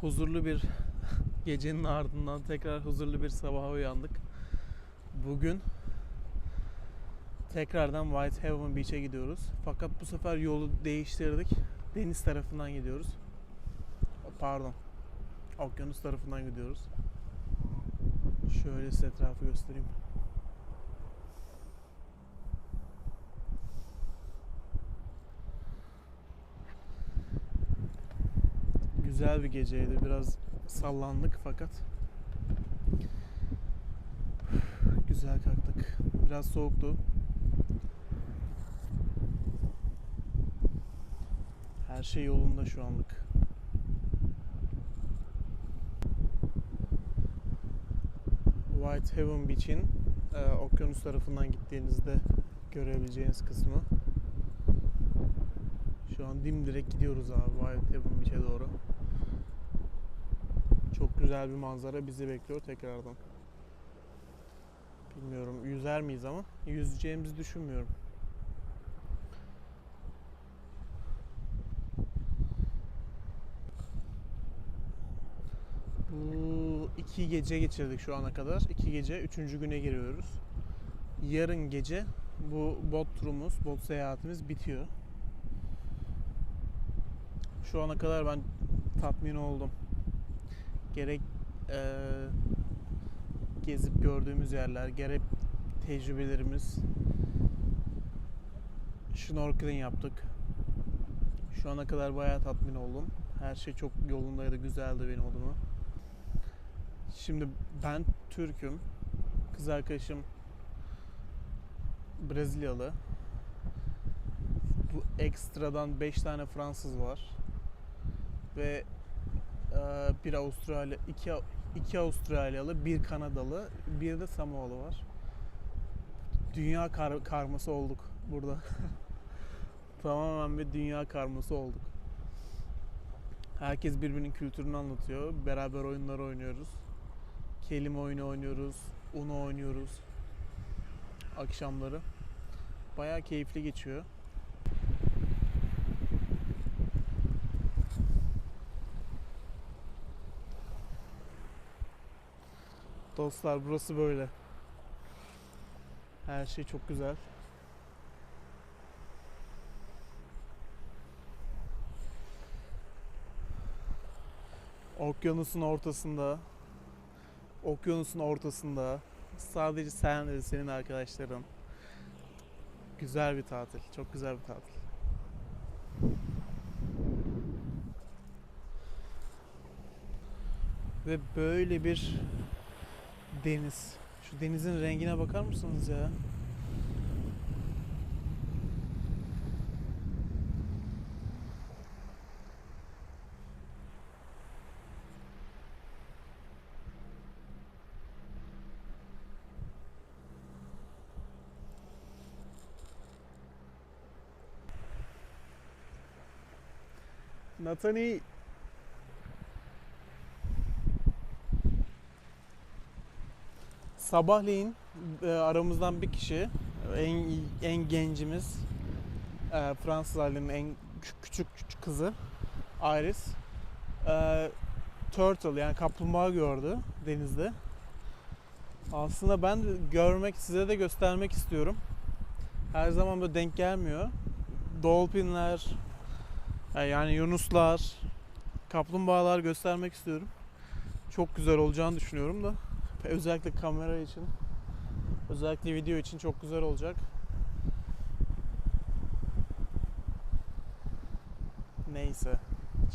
huzurlu bir gecenin ardından tekrar huzurlu bir sabaha uyandık. Bugün tekrardan Whitehaven Beach'e gidiyoruz. Fakat bu sefer yolu değiştirdik. Deniz tarafından gidiyoruz. Pardon. Okyanus tarafından gidiyoruz. Şöyle size etrafı göstereyim. Güzel bir geceydi. Biraz sallandık fakat güzel kalktık. Biraz soğuktu. Her şey yolunda şu anlık. Whitehaven Beach'in e, okyanus tarafından gittiğinizde görebileceğiniz kısmı. Şu an dimdirek gidiyoruz abi Whitehaven Beach'e doğru. Çok güzel bir manzara bizi bekliyor tekrardan. Bilmiyorum yüzer miyiz ama yüzeceğimizi düşünmüyorum. Bu iki gece geçirdik şu ana kadar. İki gece, üçüncü güne giriyoruz. Yarın gece bu bot turumuz, bot seyahatimiz bitiyor. Şu ana kadar ben tatmin oldum. Gerek eee, gezip gördüğümüz yerler, gerek tecrübelerimiz. Snorkeling yaptık. Şu ana kadar bayağı tatmin oldum. Her şey çok yolundaydı, güzeldi benim adıma. Şimdi ben Türk'üm. Kız arkadaşım Brezilyalı. Bu ekstradan 5 tane Fransız var. Ve e, bir Avustralya, iki, iki Avustralyalı, bir Kanadalı, bir de Samoalı var. Dünya kar- karması olduk burada. Tamamen bir dünya karması olduk. Herkes birbirinin kültürünü anlatıyor. Beraber oyunlar oynuyoruz. Kelime oyunu oynuyoruz. Uno oynuyoruz. Akşamları. Bayağı keyifli geçiyor. Dostlar burası böyle. Her şey çok güzel. Okyanusun ortasında okyanusun ortasında sadece sen ve senin arkadaşların güzel bir tatil. Çok güzel bir tatil. Ve böyle bir deniz. Şu denizin rengine bakar mısınız ya? Natani Sabahleyin e, aramızdan bir kişi en en gencimiz e, Fransız ailenin en kü- küçük, küçük kızı Iris e, turtle yani kaplumbağa gördü denizde. Aslında ben de görmek size de göstermek istiyorum. Her zaman böyle denk gelmiyor. Dolphinler e, yani yunuslar, kaplumbağalar göstermek istiyorum. Çok güzel olacağını düşünüyorum da. Özellikle kamera için, özellikle video için çok güzel olacak. Neyse.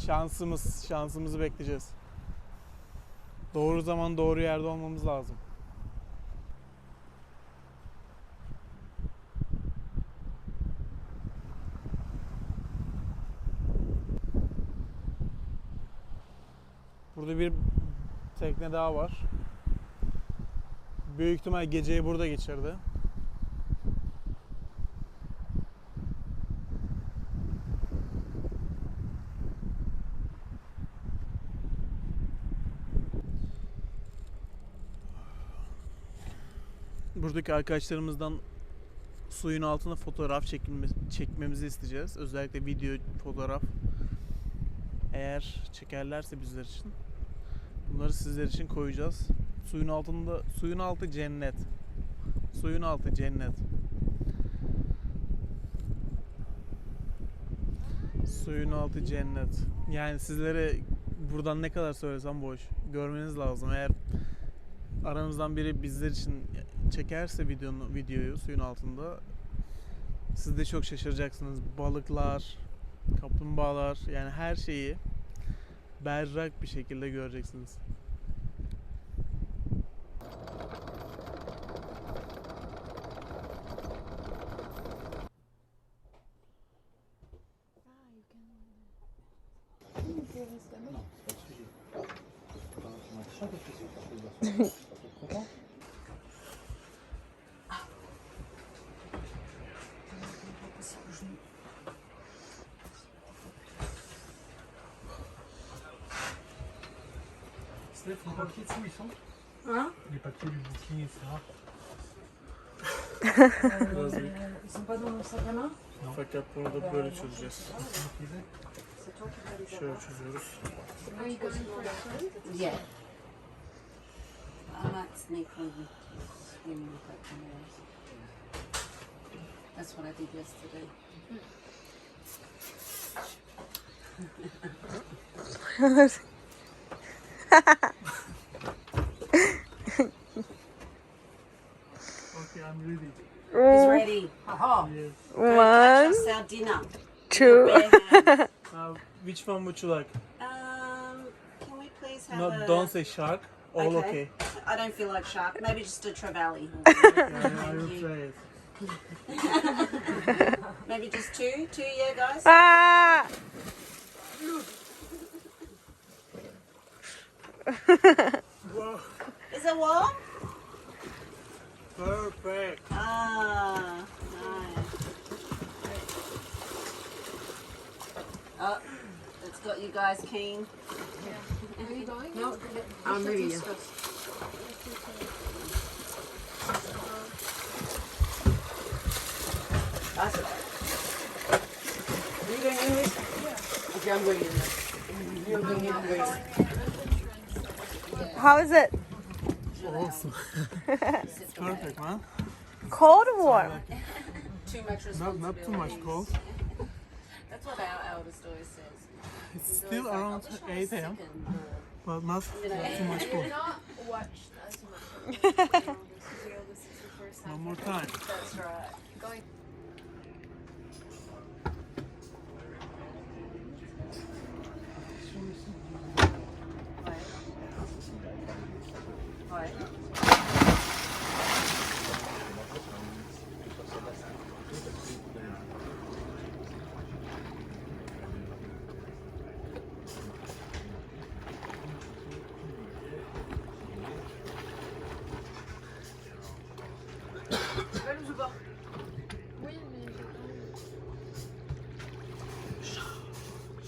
Şansımız, şansımızı bekleyeceğiz. Doğru zaman doğru yerde olmamız lazım. Burada bir tekne daha var. Büyük ihtimal geceyi burada geçirdi. Buradaki arkadaşlarımızdan suyun altına fotoğraf çekilme, çekmemizi isteyeceğiz. Özellikle video, fotoğraf. Eğer çekerlerse bizler için bunları sizler için koyacağız. Suyun altında suyun altı cennet. Suyun altı cennet. Suyun altı cennet. Yani sizlere buradan ne kadar söylesem boş. Görmeniz lazım. Eğer aranızdan biri bizler için çekerse videonu, videoyu suyun altında siz de çok şaşıracaksınız. Balıklar, kaplumbağalar yani her şeyi berrak bir şekilde göreceksiniz. Les papiers dessous, ils sont Hein Les papiers du booking, etc. Euh, Ils sont pas dans mon sac à main Fakat bunu da böyle çözeceğiz. C'est toi qui vas les. Are you going for a swim? Yeah. I might sneak one swim with that. That's what I did yesterday. Okay, I'm ready. He's ready. Ha Yes. One, Just our dinner. two. Bare hands. Now, which one would you like? um, can we please have No, a... don't say shark. All okay. Okay. I don't feel like shark. Maybe just a trevally. Yeah, I will try it. Maybe just two. Two, yeah, guys? Ah! Wow, Is it warm? perfect. Ah, nice. Oh, it's got you guys keen. Are you going? No, I'm ready. yeah. That's it. Are you going English? Yeah. Okay, I'm going English. You're going English. How is it? Awesome. Sit away. Perfect, man. Cold or warm? Too much Not, not too much responsibility. cold. That's what our eldest always says. It's He's still always like, around "I wish 8 was a.m., but not You know, too much cold. not watched as much. One more time. That's right.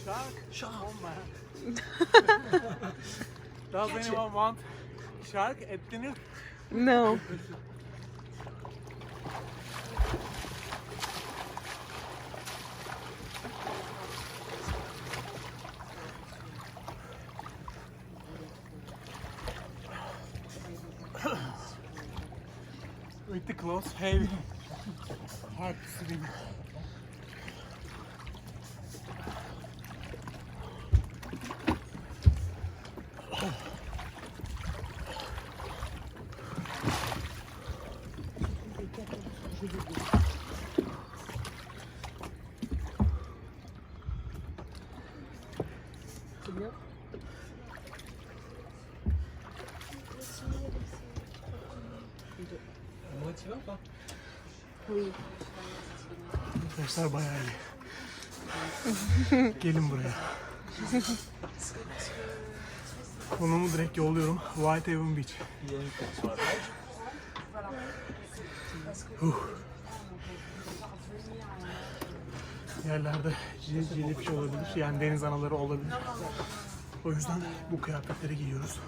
Shark? Shark. Does anyone want shark at dinner? No. With the clothes heavy. Arkadaşlar bayağı iyi. Gelin buraya. Konumu direkt yolluyorum. Whitehaven Beach. Huh. Yerlerde cil- cilip şey olabilir. Yani deniz anaları olabilir. O yüzden bu kıyafetleri giyiyoruz.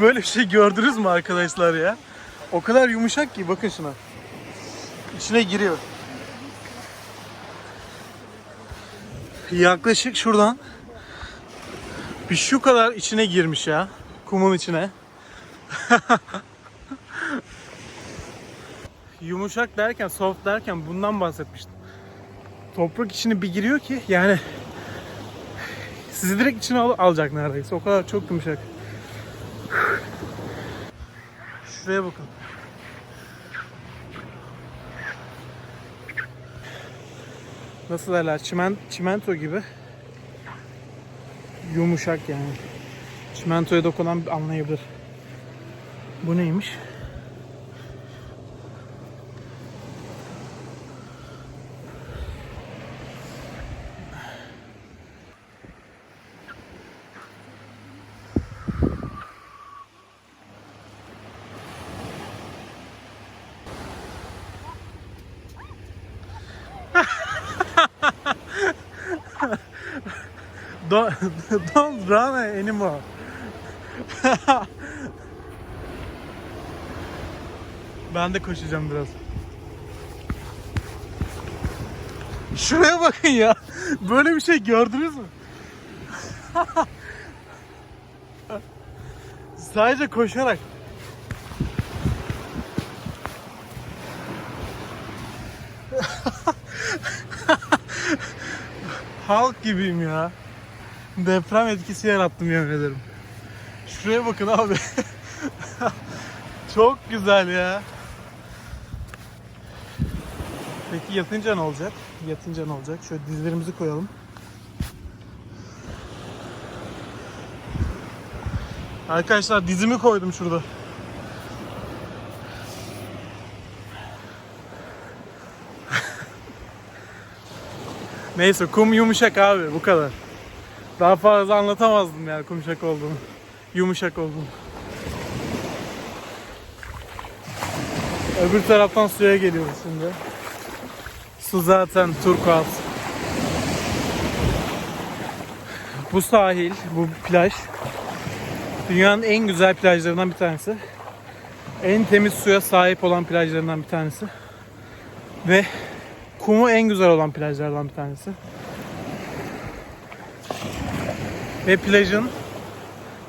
Böyle bir şey gördünüz mü arkadaşlar ya? O kadar yumuşak ki bakın şuna. İçine giriyor. Yaklaşık şuradan bir şu kadar içine girmiş ya. Kumun içine. Yumuşak derken, soft derken bundan bahsetmiştim. Toprak içine bir giriyor ki yani sizi direkt içine al- alacak neredeyse. O kadar çok yumuşak. Şuraya bakın. Nasıl derler? Çimen, çimento gibi. Yumuşak yani. Çimentoya dokunan anlayabilir. Bu neymiş? Don't, don't run anymore. ben de koşacağım biraz. Şuraya bakın ya. Böyle bir şey gördünüz mü? Sadece koşarak. Halk gibiyim ya. Deprem etkisi yarattım yemin ederim. Şuraya bakın abi. Çok güzel ya. Peki yatınca ne olacak? Yatınca ne olacak? Şöyle dizlerimizi koyalım. Arkadaşlar dizimi koydum şurada. Neyse kum yumuşak abi bu kadar. Daha fazla anlatamazdım yani yumuşak olduğunu. Yumuşak olduğunu. Öbür taraftan suya geliyoruz şimdi. Su zaten turkuaz. Bu sahil, bu plaj dünyanın en güzel plajlarından bir tanesi. En temiz suya sahip olan plajlarından bir tanesi. Ve kumu en güzel olan plajlardan bir tanesi. Ve plajın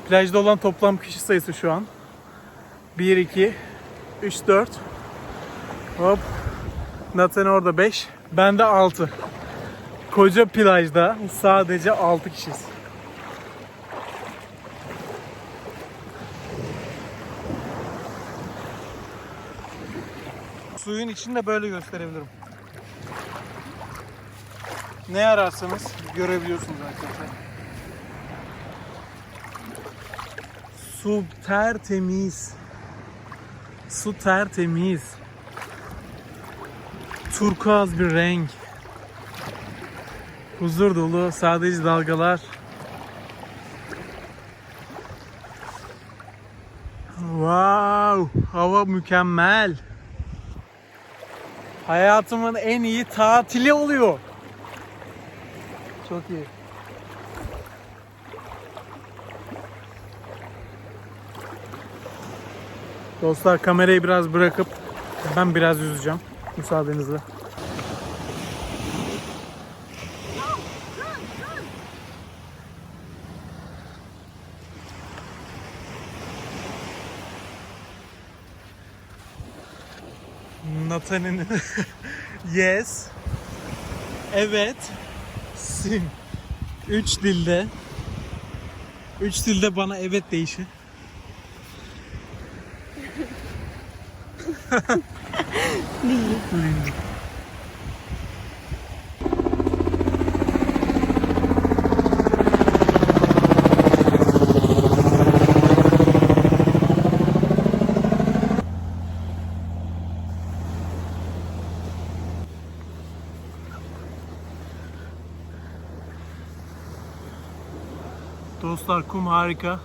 plajda olan toplam kişi sayısı şu an 1 2 3 4 Hop. Nathan orada 5. Ben de 6. Koca plajda sadece 6 kişiyiz. Suyun içinde böyle gösterebilirim. Ne ararsanız görebiliyorsunuz arkadaşlar. Su tertemiz. Su tertemiz. Turkuaz bir renk. Huzur dolu, sadece dalgalar. Wow, hava mükemmel. Hayatımın en iyi tatili oluyor. Çok iyi. Dostlar kamerayı biraz bırakıp ben biraz yüzeceğim müsaadenizle. Nathan'ın yes. Evet. Sim. Üç dilde. Üç dilde bana evet Lindy. Dostlar kum harika.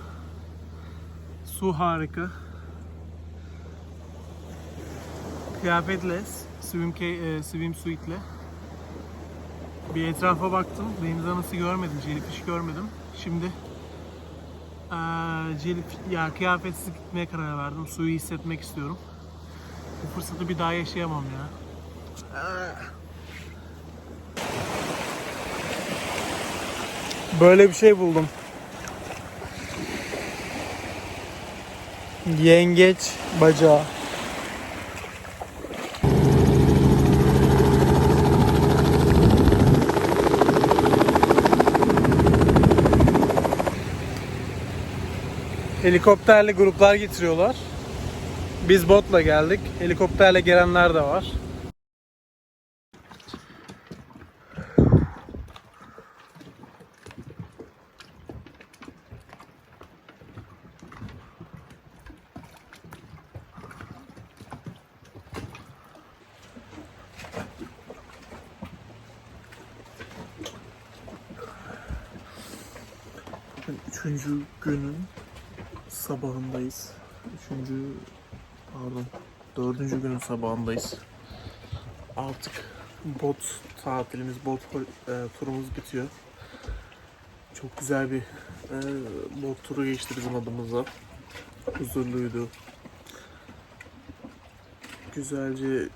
Su harika. Kıyafetle, swim, e, swimsuit'le bir etrafa baktım. Deniz anası görmedim, jellyfish görmedim. Şimdi Ee, cilt, ya kıyafetsiz gitmeye karar verdim. Suyu hissetmek istiyorum. Bu fırsatı bir daha yaşayamam ya. Böyle bir şey buldum. Yengeç bacağı. Helikopterle gruplar getiriyorlar. Biz botla geldik. Helikopterle gelenler de var. Üçüncü günün sabahındayız. Üçüncü, pardon, dördüncü günün sabahındayız. Artık bot tatilimiz, bot e, turumuz bitiyor. Çok güzel bir e, bot turu geçti bizim adımıza. Huzurluydu. Güzelce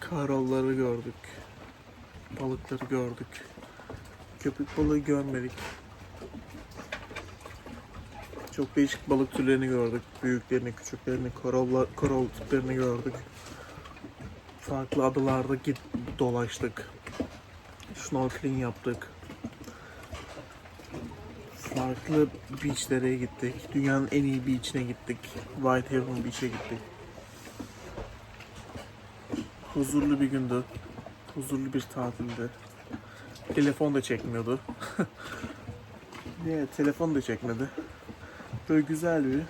karalları gördük. Balıkları gördük. Köpek balığı görmedik. Çok değişik balık türlerini gördük. Büyüklerini, küçüklerini, korallar, koral tiplerini gördük. Farklı adalarda git dolaştık. Snorkeling yaptık. Farklı beachlere gittik. Dünyanın en iyi beachine gittik. Whitehaven Beach'e gittik. Huzurlu bir gündü. Huzurlu bir tatildi. Telefon da çekmiyordu. Niye? Telefon da çekmedi. Böyle güzel bir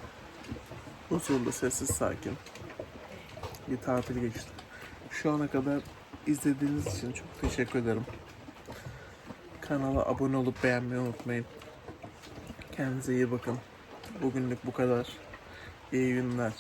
huzurlu, sessiz, sakin bir tatil geçti. Şu ana kadar izlediğiniz için çok teşekkür ederim. Kanala abone olup beğenmeyi unutmayın. Kendinize iyi bakın. Bugünlük bu kadar. İyi günler.